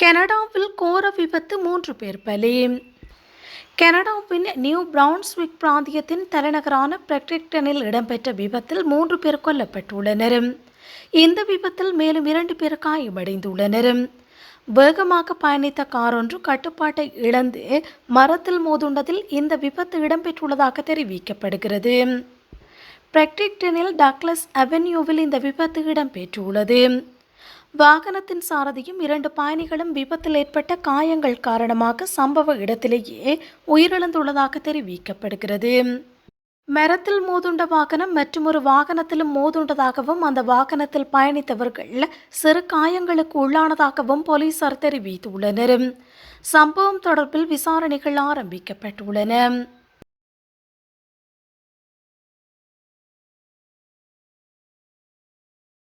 கனடாவில் கோர விபத்து மூன்று பேர் பலி. கனடாவின் நியூ பிரவுன்ஸ்விக் பிராந்தியத்தின் தலைநகரான பிரெக்டிக்டனில் இடம்பெற்ற விபத்தில் மூன்று பேர் கொல்லப்பட்டுள்ளனர். இந்த விபத்தில் மேலும் இரண்டு பேர் காயமடைந்துள்ளனர். வேகமாக பயணித்த கார் ஒன்று கட்டுப்பாட்டை இழந்து மரத்தில் மோதுண்டதில் இந்த விபத்து இடம்பெற்றுள்ளதாக தெரிவிக்கப்படுகிறது. பிரெக்டிக்டனில் டக்ளஸ் அவென்யூவில் இந்த விபத்து இடம்பெற்றுள்ளது. வாகனத்தின் சாரதியும் இரண்டு பயணிகளும் விபத்தில் ஏற்பட்ட காயங்கள் காரணமாக சம்பவ இடத்திலேயே உயிரிழந்துள்ளதாக தெரிவிக்கப்படுகிறது. மரத்தில் மோதுண்ட வாகனம் மற்றொரு வாகனத்திலும் மோதுண்டதாகவும் அந்த வாகனத்தில் பயணித்தவர்கள் சிறு காயங்களுக்கு உள்ளானதாகவும் போலீசார் தெரிவித்துள்ளனர். சம்பவம் தொடர்பில் விசாரணைகள் ஆரம்பிக்கப்பட்டுள்ளன.